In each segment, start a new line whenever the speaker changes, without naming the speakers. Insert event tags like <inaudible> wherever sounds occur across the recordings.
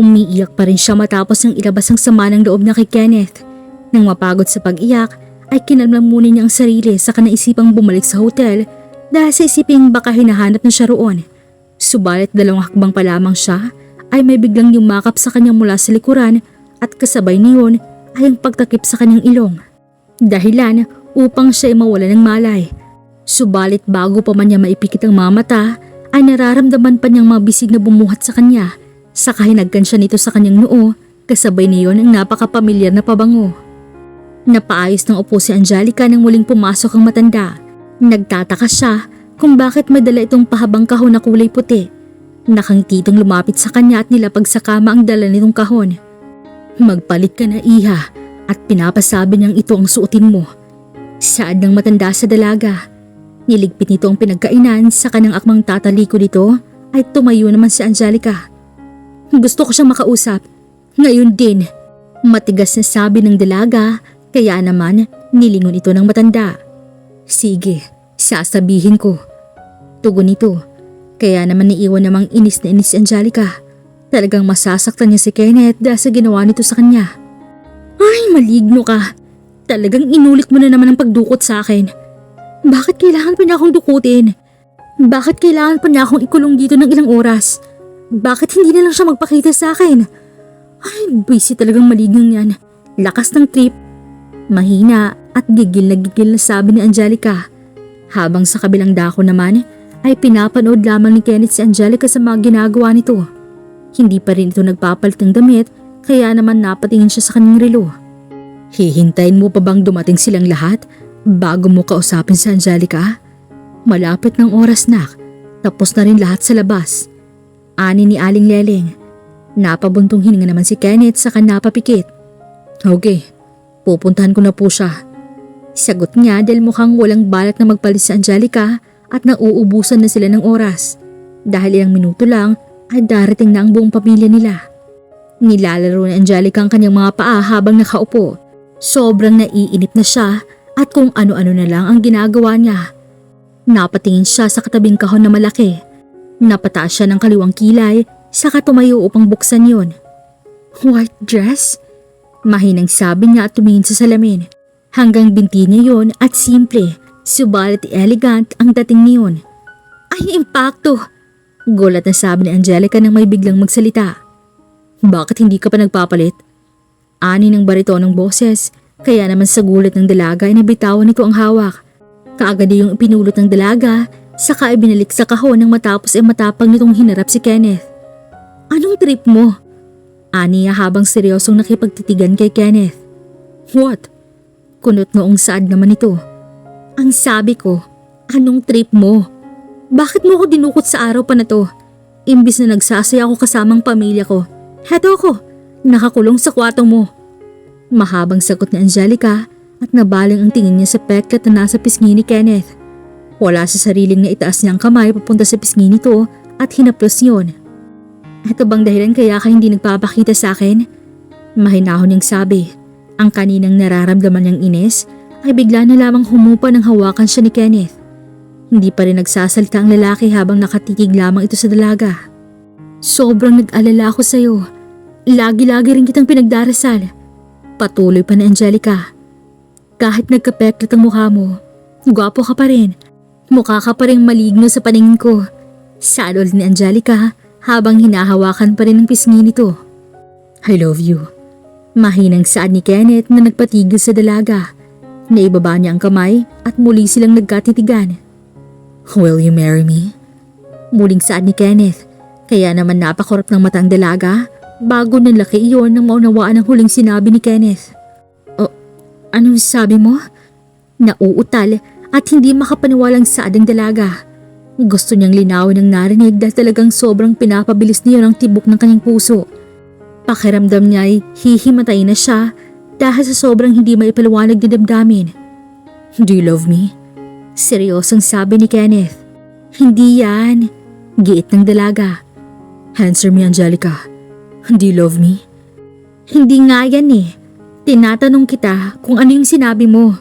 Umiiyak pa rin siya matapos ng ilabas ang sama ng loob niya kay Kenneth. Nang mapagod sa pag-iyak, ay kinalmang muna niya ang sarili sa kanaisipang bumalik sa hotel dahil sa isiping baka hinahanap na siya roon. Subalit dalawang hakbang pa lamang siya ay may biglang yumakap sa kanya mula sa likuran at kasabay niyon ay ang pagtakip sa kanyang ilong. Dahilan upang siya ay mawala ng malay. Subalit bago pa man niya maipikit ang mga mata ay nararamdaman pa niyang mabisig na bumuhat sa kanya sa kahinagkan siya nito sa kanyang noo kasabay niyon ang napakapamilyar na pabango. Napaayos ng upo si Angelica nang muling pumasok ang matanda. Nagtataka siya kung bakit may dala itong pahabang kahon na kulay puti. Nakangititong lumapit sa kanya at nilapag sa kama ang dala nitong kahon. Magpalit ka na iha at pinapasabi niyang ito ang suotin mo. Saad ng matanda sa dalaga. Niligpit nito ang pinagkainan sa kanang akmang tataliko nito ay tumayo naman si Angelica. Gusto ko siyang makausap. Ngayon din. Matigas na sabi ng dalaga kaya naman nilingon ito ng matanda. Sige, sasabihin ko. Tugon nito. Kaya naman naiwan namang inis na inis si Angelica. Talagang masasaktan niya si Kenneth dahil sa ginawa nito sa kanya. Ay, maligno ka. Talagang inulit mo na naman ang pagdukot sa akin. Bakit kailangan pa niya akong dukutin? Bakit kailangan pa niya akong ikulong dito ng ilang oras? Bakit hindi na lang siya magpakita sa akin? Ay, busy talagang malignang yan. Lakas ng trip. Mahina at gigil na gigil na sabi ni Angelica. Habang sa kabilang dako naman, ay pinapanood lamang ni Kenneth si Angelica sa mga ginagawa nito. Hindi pa rin ito nagpapalit ng damit, kaya naman napatingin siya sa kanyang relo. Hihintayin mo pa bang dumating silang lahat bago mo kausapin si Angelica? Malapit ng oras na, tapos na rin lahat sa labas. Ani ni Aling Leleng. Napabuntong hininga naman si Kenneth sa napapikit. Okay, pupuntahan ko na po siya. Sagot niya dahil mukhang walang balak na magpalit si Angelica at nauubusan na sila ng oras. Dahil ilang minuto lang ay darating na ang buong pamilya nila. Nilalaro ni Angelica ang kanyang mga paa habang nakaupo. Sobrang naiinip na siya at kung ano-ano na lang ang ginagawa niya. Napatingin siya sa katabing kahon na malaki. Napataas siya ng kaliwang kilay saka tumayo upang buksan yon. White dress? Mahinang sabi niya at tumingin sa salamin. Hanggang binti niya yon at simple, subalit elegant ang dating niyon. Ay, impacto! Gulat na sabi ni Angelica nang may biglang magsalita. Bakit hindi ka pa nagpapalit? Ani ng baritonong boses, kaya naman sa gulat ng dalaga ay nabitawan nito ang hawak. Kaagad yung pinulot ng dalaga, saka ibinalik sa kahon nang matapos ay matapang nitong hinarap si Kenneth. Anong trip mo? Ani niya habang seryosong nakipagtitigan kay Kenneth. What? Kunot noong saad naman ito. Ang sabi ko, anong trip mo? Bakit mo ko dinukot sa araw pa na to? Imbis na nagsasaya ako kasamang pamilya ko. Heto ako, nakakulong sa kwarto mo. Mahabang sagot ni Angelica at nabaling ang tingin niya sa peklat na nasa pisngi ni Kenneth. Wala sa sariling na itaas niyang kamay papunta sa pisngi nito at hinaplos yon. Ito bang dahilan kaya ka hindi nagpapakita sa akin? Mahinahon niyang sabi. Ang kaninang nararamdaman niyang inis ay bigla na lamang humupa ng hawakan siya ni Kenneth. Hindi pa rin nagsasalita ang lalaki habang nakatitig lamang ito sa dalaga. Sobrang nag-alala ako sa'yo. Lagi-lagi rin kitang pinagdarasal. Patuloy pa ni Angelica. Kahit nagkapeklat ang mukha mo, gwapo ka pa rin. Mukha ka pa rin maligno sa paningin ko. Sadol ni Angelica habang hinahawakan pa rin ang pisngi nito. I love you. Mahinang saad ni Kenneth na nagpatigil sa dalaga. Naibaba niya ang kamay at muli silang nagkatitigan. Will you marry me? Muling saad ni Kenneth. Kaya naman napakurap ng matang dalaga bago nalaki iyon nang maunawaan ang huling sinabi ni Kenneth. O, anong sabi mo? Nauutal at hindi makapaniwalang saad ang dalaga. Gusto niyang linawin ang narinig dahil talagang sobrang pinapabilis niya ang tibok ng kanyang puso. Pakiramdam niya ay hihimatay na siya dahil sa sobrang hindi maipaliwanag na damdamin. Do you love me? Seryosong sabi ni Kenneth. Hindi yan. Giit ng dalaga. Answer me, Angelica. Do you love me? Hindi nga yan eh. Tinatanong kita kung ano yung sinabi mo.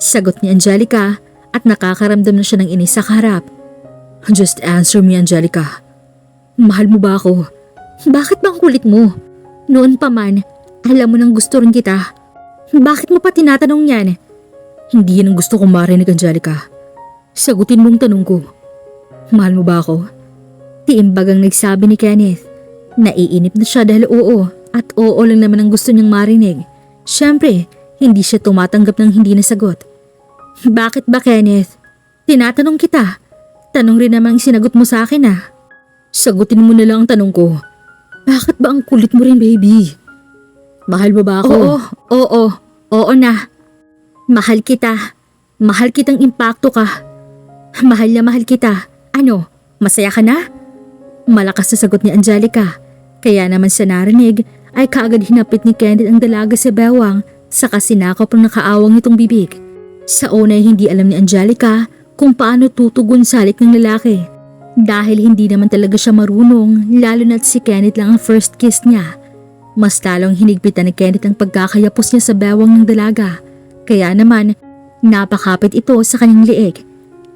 Sagot ni Angelica at nakakaramdam na siya ng inis sa kaharap. Just answer me, Angelica. Mahal mo ba ako? Bakit bang kulit mo? Noon pa man, alam mo nang gusto rin kita. Bakit mo pa tinatanong yan? Hindi yan ang gusto kong marinig, Angelica. Sagutin mong tanong ko. Mahal mo ba ako? Tiimbagang nagsabi ni Kenneth. Naiinip na siya dahil oo at oo lang naman ang gusto niyang marinig. Siyempre, hindi siya tumatanggap ng hindi nasagot. Bakit ba Kenneth? Tinatanong kita. Tanong rin naman ang sinagot mo sa akin ah. Sagutin mo na lang ang tanong ko. Bakit ba ang kulit mo rin baby? Mahal mo ba ako? Oo, oo, oo na. Mahal kita. Mahal kitang impacto ka. Mahal na mahal kita. Ano, masaya ka na? Malakas na sagot ni Angelica. Kaya naman sa narinig ay kaagad hinapit ni Kenneth ang dalaga sa bewang saka sinakop ng nakaawang nitong bibig. Sa una ay hindi alam ni Angelica kung paano tutugon sa halik ng lalaki. Dahil hindi naman talaga siya marunong lalo na't si Kenneth lang ang first kiss niya. Mas lalong hinigpitan ni Kenneth ang pagkakayapos niya sa bewang ng dalaga. Kaya naman, napakapit ito sa kanyang liig.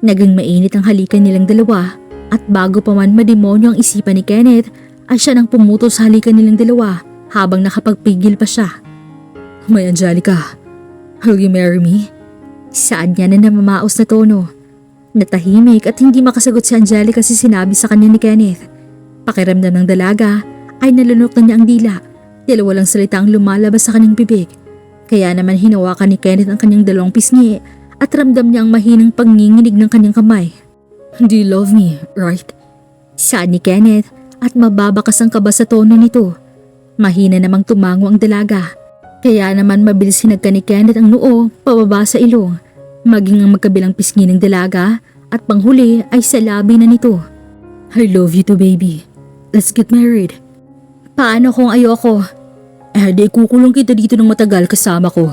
Naging mainit ang halikan nilang dalawa at bago pa man mademonyo ang isipan ni Kenneth ay siya nang pumuto sa halikan nilang dalawa habang nakapagpigil pa siya. May Angelica, will you marry me? Saan niya na namamaos na tono? Natahimik at hindi makasagot si Angelica kasi sinabi sa kanya ni Kenneth. Pakiramdam ng dalaga ay nalunok na niya ang dila dahil walang salita ang lumalabas sa kanyang bibig. Kaya naman hinawakan ni Kenneth ang kanyang dalawang pisngi at ramdam niya ang mahinang panginginig ng kanyang kamay. Do you love me, right? Saan ni Kenneth at mababakas ang kaba sa tono nito. Mahina namang tumango ang dalaga. Kaya naman mabilis hinagka ni Kenneth ang noo pababa sa ilong. Maging ang magkabilang pisngi ng dalaga at panghuli ay sa labi na nito. I love you too baby. Let's get married. Paano kung ayoko? Eh di kukulong kita dito ng matagal kasama ko.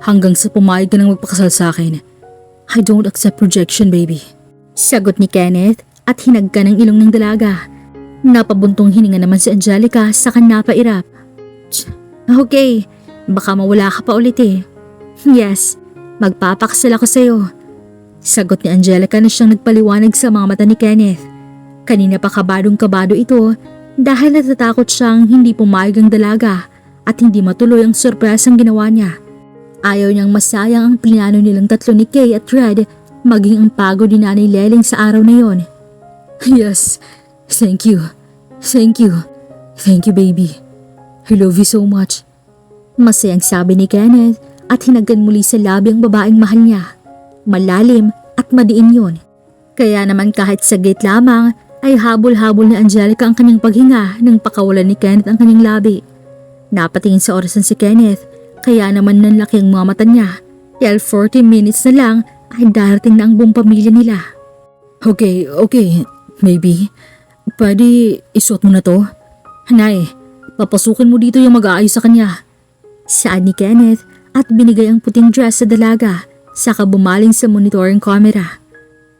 Hanggang sa pumayag ka ng magpakasal sa akin. I don't accept rejection baby. Sagot ni Kenneth at hinagka ng ilong ng dalaga. Napabuntong hininga naman si Angelica sa kanya pairap. Tsk, Okay, baka mawala ka pa ulit eh. Yes, magpapakasal ako sa'yo. Sagot ni Angelica na siyang nagpaliwanag sa mga mata ni Kenneth. Kanina pa kabadong kabado ito dahil natatakot siyang hindi pumayag ang dalaga at hindi matuloy ang sorpresang ginawa niya. Ayaw niyang masayang ang plinano nilang tatlo ni Kay at Red maging ang pagod ni Nanay Leling sa araw na yon. Yes, thank you. Thank you. Thank you baby. I love you so much. Masayang sabi ni Kenneth at hinagkan muli sa labi ang babaeng mahal niya. Malalim at madiin yon. Kaya naman kahit saglit lamang ay habol-habol ni Angelica ang kanyang paghinga nang pakawalan ni Kenneth ang kanyang labi. Napatingin sa orasan si Kenneth kaya naman nanlaki ang mga mata niya. Dahil 40 minutes na lang ay darating na ang buong pamilya nila. Okay, okay, maybe. Pwede isuot mo na to? Nay, papasukin mo dito yung mag-aayos sa kanya. Saan ni Kenneth at binigay ang puting dress sa dalaga saka bumaling sa monitoring camera.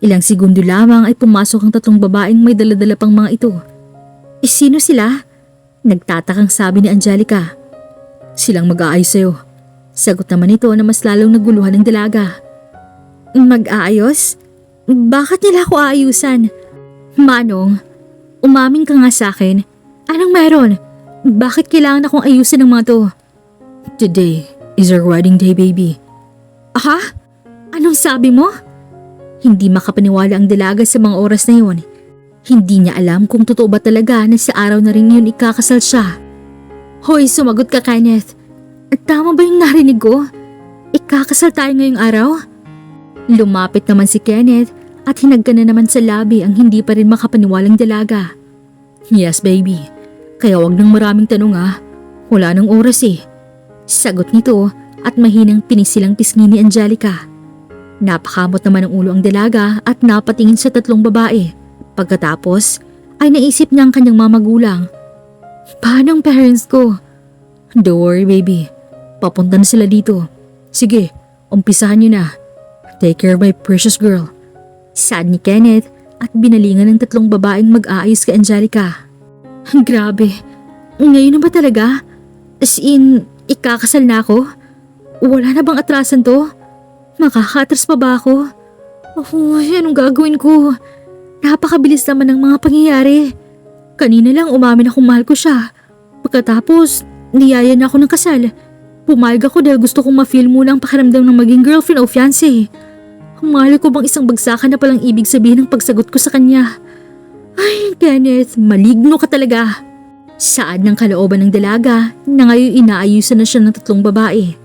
Ilang segundo lamang ay pumasok ang tatlong babaeng may daladala pang mga ito. E sino sila? Nagtatakang sabi ni Angelica. Silang mag-aayos sa'yo. Sagot naman ito na mas lalong naguluhan ng dalaga. Mag-aayos? Bakit nila ako aayusan? Manong, umamin ka nga sa akin. Anong meron? Bakit kailangan akong ayusin ng mga to? Today is our wedding day, baby. Ha? Anong sabi mo? Hindi makapaniwala ang dalaga sa mga oras na yun. Hindi niya alam kung totoo ba talaga na sa araw na rin yun ikakasal siya. Hoy, sumagot ka Kenneth. At tama ba yung narinig ko? Ikakasal tayo ngayong araw? Lumapit naman si Kenneth at hinagka na naman sa labi ang hindi pa rin makapaniwalang dalaga. Yes, baby. Kaya wag nang maraming tanong ah. Wala nang oras eh. Sagot nito at mahinang pinisilang pisngi ni Angelica. Napakamot naman ang ulo ang dalaga at napatingin sa tatlong babae. Pagkatapos ay naisip niya ang kanyang mga magulang. Paano ang parents ko? Don't worry baby. Papunta na sila dito. Sige, umpisahan niyo na. Take care my precious girl. Sad ni Kenneth at binalingan ng tatlong babaeng mag-aayos kay Angelica. Grabe, ngayon na ba talaga? As in, ikakasal na ako? Wala na bang atrasan to? Makakatras pa ba ako? Oh, anong gagawin ko? Napakabilis naman ng mga pangyayari. Kanina lang umamin akong mahal ko siya. Pagkatapos, niyaya na ako ng kasal. Pumayag ako dahil gusto kong ma-feel muna ang pakiramdam ng maging girlfriend o fiancé. Mahal ko bang isang bagsakan na palang ibig sabihin ng pagsagot ko sa kanya. Ay, Kenneth, maligno ka talaga. Saad ng kalooban ng dalaga na ngayon inaayusan na siya ng tatlong babae.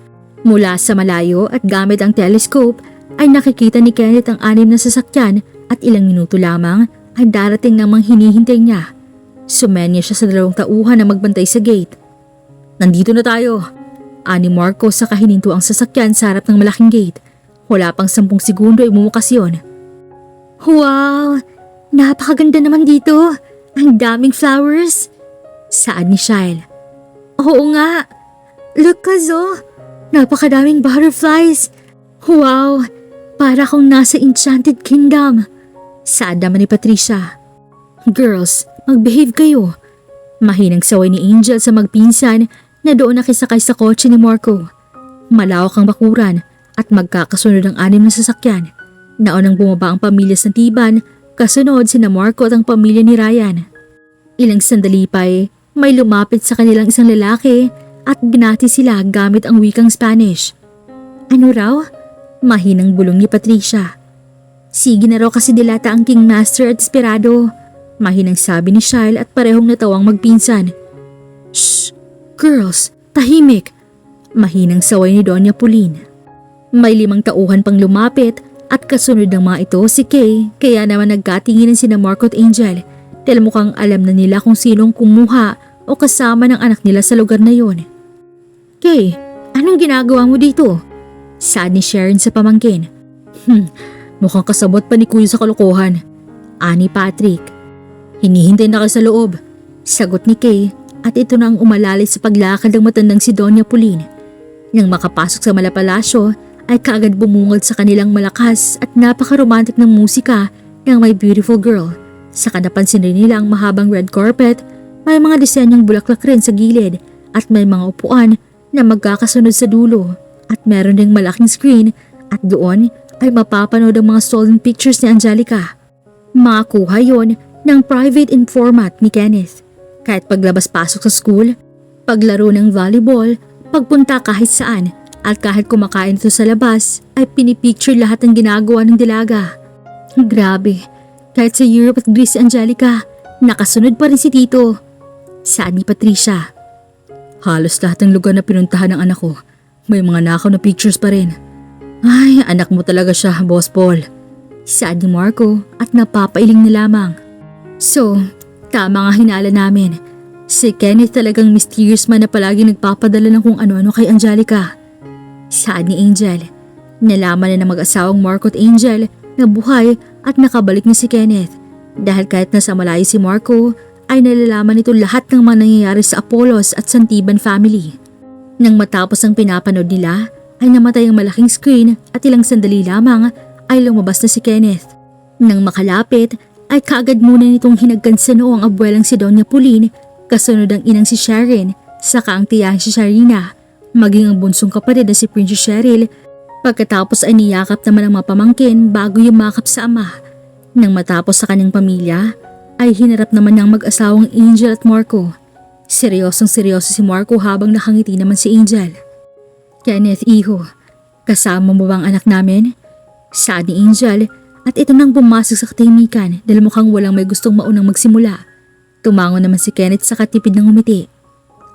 Mula sa malayo at gamit ang telescope ay nakikita ni Kenneth ang anim na sasakyan at ilang minuto lamang ay darating namang hinihintay niya. Sumenya siya sa dalawang tauhan na magbantay sa gate. Nandito na tayo. Ani Marco sa kahininto ang sasakyan sa harap ng malaking gate. Wala pang sampung segundo ay bumukas yun. Wow! Napakaganda naman dito. Ang daming flowers. Saan ni Shile? Oo nga. Look, Kazo. Napakadaming butterflies. Wow! Para akong nasa Enchanted Kingdom. Saad naman ni Patricia. Girls, magbehave kayo. Mahinang saway ni Angel sa magpinsan na doon nakisakay sa kotse ni Marco. Malawak ang bakuran at magkakasunod ang anim na sasakyan. Naunang bumaba ang pamilya sa Tiban, kasunod sina Marco at ang pamilya ni Ryan. Ilang sandali pa eh, may lumapit sa kanilang isang lalaki at binati sila gamit ang wikang Spanish. Ano raw? Mahinang bulong ni Patricia. Sige na raw kasi dilata ang King Master at Desperado. Mahinang sabi ni Shile at parehong natawang magpinsan. Shh! Girls, tahimik! Mahinang saway ni Doña Pauline. May limang tauhan pang lumapit at kasunod ng mga ito si Kay kaya naman nagkatinginan sina Marco at Angel dahil mukhang alam na nila kung sinong kumuha o kasama ng anak nila sa lugar na yon. Kay, anong ginagawa mo dito? Saad ni Sharon sa pamangkin. Hmm, mukhang kasabot pa ni Kuya sa kalokohan. Ani Patrick. Hinihintay na kayo sa loob. Sagot ni Kay at ito na ang umalalay sa paglakad ng matandang si Doña Pauline. Nang makapasok sa Malapalasyo ay kaagad bumungad sa kanilang malakas at napaka-romantic ng musika ng My Beautiful Girl. Saka napansin rin nila ang mahabang red carpet, may mga disenyong bulaklak rin sa gilid at may mga upuan na magkakasunod sa dulo at meron ding malaking screen at doon ay mapapanood ang mga stolen pictures ni Angelica. Makakuha yon ng private informant ni Kenneth. Kahit paglabas-pasok sa school, paglaro ng volleyball, pagpunta kahit saan at kahit kumakain ito sa labas ay pinipicture lahat ng ginagawa ng dilaga. Grabe, kahit sa Europe at Greece si Angelica, nakasunod pa rin si Tito. Saan ni Patricia? Halos lahat ng lugar na pinuntahan ng anak ko, may mga nakaw na pictures pa rin. Ay, anak mo talaga siya, Boss Paul. Saan ni Marco at napapailing na lamang. So, tama nga hinala namin. Si Kenneth talagang mysterious man na palagi nagpapadala ng kung ano-ano kay Angelica. Saan ni Angel? Nalaman na ng mag-asawang Marco at Angel na buhay at nakabalik na si Kenneth. Dahil kahit nasa malayo si Marco, ay nalalaman nito lahat ng mga nangyayari sa Apollos at Santiban family. Nang matapos ang pinapanood nila, ay namatay ang malaking screen at ilang sandali lamang ay lumabas na si Kenneth. Nang makalapit, ay kaagad muna nitong hinagkan sa noo ang abuelang si Doña Pauline, kasunod ang inang si Sharon, saka ang tiyahin si Sharina, maging ang bunsong kapatid na si Princess Cheryl. Pagkatapos ay niyakap naman ang mga pamangkin bago yumakap sa ama. Nang matapos sa kanyang pamilya, ay hinarap naman ng mag-asawang Angel at Marco. Seryosong seryoso si Marco habang nakangiti naman si Angel. Kenneth, iho, kasama mo bang anak namin? Saad ni Angel at ito nang pumasok sa katahimikan dahil mukhang walang may gustong maunang magsimula. Tumango naman si Kenneth sa katipid ng umiti.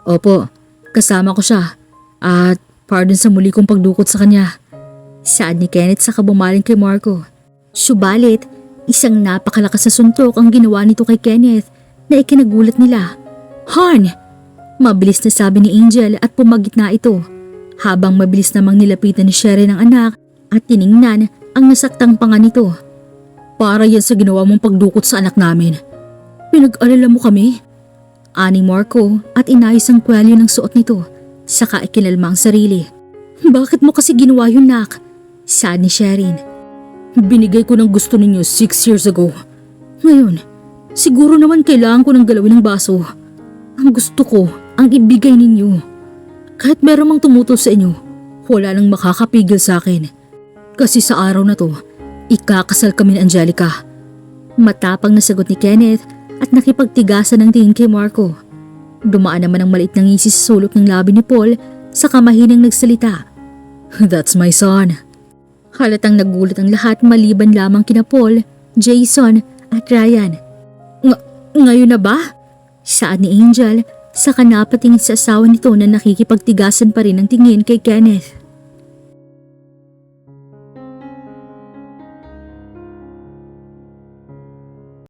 Opo, kasama ko siya. At pardon sa muli kong pagdukot sa kanya. Saad ni Kenneth sa kabumaling kay Marco. Subalit, isang napakalakas na suntok ang ginawa nito kay Kenneth na ikinagulat nila. Han! Mabilis na sabi ni Angel at pumagit na ito. Habang mabilis namang nilapitan ni Sherry ng anak at tiningnan ang nasaktang panga nito. Para yan sa ginawa mong pagdukot sa anak namin. Pinag-alala mo kami? Ani Marco at inayos ang kwelyo ng suot nito, saka ikinalma ang sarili. Bakit mo kasi ginawa yun, nak? Sad ni Sherin. Binigay ko ng gusto ninyo six years ago. Ngayon, siguro naman kailangan ko ng galawin ng baso. Ang gusto ko, ang ibigay ninyo. Kahit meron mang tumutol sa inyo, wala nang makakapigil sa akin. Kasi sa araw na to, ikakasal kami ni Angelica. Matapang na sagot ni Kenneth at nakipagtigasan ng tingin kay Marco. Dumaan naman ang maliit na ngisi sa sulok ng labi ni Paul sa kamahinang nagsalita. <laughs> That's my son. Halatang nagulat ang lahat maliban lamang kina Paul, Jason at Ryan. Ng- ngayon na ba? Saad ni Angel sa kanapatingin sa asawa nito na nakikipagtigasan pa rin ang tingin kay Kenneth.